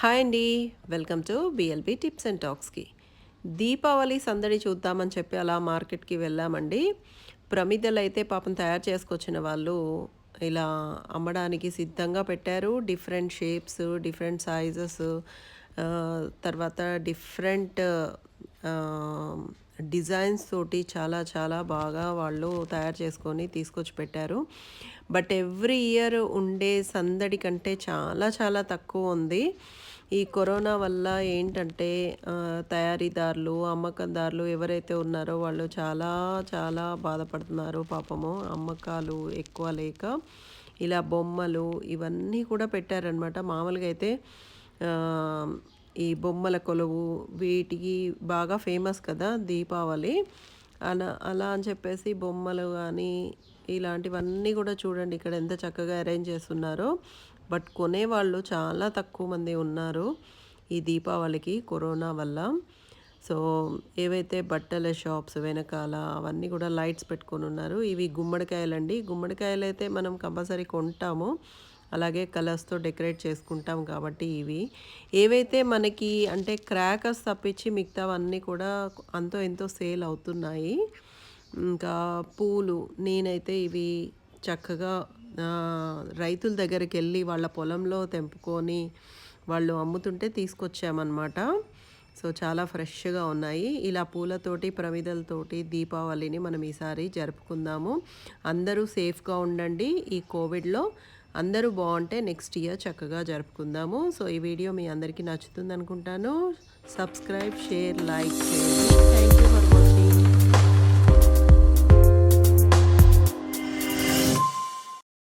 Hi అండి. Welcome to B L B tips and టాక్స్కి. Deepavali సందడి చూద్దామని చెప్పి అలా మార్కెట్కి వెళ్ళామండి. ప్రమిదలు అయితే పాపం తయారు చేసుకొచ్చిన వాళ్ళు ఇలా అమ్మడానికి సిద్ధంగా పెట్టారు. డిఫరెంట్ షేప్స్ డిఫరెంట్ సైజెస్ తర్వాత డిఫరెంట్ డిజైన్స్ తోటి చాలా చాలా బాగా వాళ్ళు తయారు చేసుకొని తీసుకొచ్చి పెట్టారు. బట్ ఎవ్రీ ఇయర్ ఉండే సందడి కంటే చాలా చాలా తక్కువ ఉంది. ఈ కరోనా వల్ల ఏంటంటే తయారీదారులు అమ్మకందారులు ఎవరైతే ఉన్నారో వాళ్ళు చాలా చాలా బాధపడుతున్నారు పాపము. అమ్మకాలు ఎక్కువ లేక ఇలా బొమ్మలు ఇవన్నీ కూడా పెట్టారనమాట మామూలుగా అయితే ఈ బొమ్మల కొలువు వీటికి బాగా ఫేమస్ కదా దీపావళి. అలా అలా అని చెప్పేసి బొమ్మలు కానీ ఇలాంటివన్నీ కూడా చూడండి ఇక్కడ ఎంత చక్కగా అరేంజ్ చేస్తున్నారో. బట్ కొనేవాళ్ళు చాలా తక్కువ మంది ఉన్నారు ఈ దీపావళికి కరోనా వల్ల. సో ఏవైతే బట్టల షాప్స్ వెనకాల అవన్నీ కూడా లైట్స్ పెట్టుకొని ఉన్నారు. ఇవి గుమ్మడికాయలండి. గుమ్మడికాయలు అయితే మనం కంపల్సరీ కొంటాము. అలాగే కలర్స్తో డెకరేట్ చేసుకుంటాం కాబట్టి ఇవి. ఏవైతే మనకి అంటే క్రాకర్స్ తప్పించి మిగతావన్నీ కూడా అంతో ఎంతో సేల్ అవుతున్నాయి. ఇంకా పూలు నేనైతే ఇవి చక్కగా రైతుల దగ్గరికి వెళ్ళి వాళ్ళ పొలంలో తెంపుకొని వాళ్ళు అమ్ముతుంటే తీసుకొచ్చామన్నమాట. సో చాలా ఫ్రెష్గా ఉన్నాయి. ఇలా పూలతోటి ప్రమిదలతోటి దీపావళిని మనం ఈసారి జరుపుకుందాము. అందరూ సేఫ్గా ఉండండి ఈ కోవిడ్లో. అందరూ బాగుంటే నెక్స్ట్ ఇయర్ చక్కగా జరుపుకుందాము. సో ఈ వీడియో మీ అందరికీ నచ్చుతుంది అనుకుంటాను సబ్స్క్రైబ్ షేర్ లైక్ చేయండి థ్యాంక్ యూ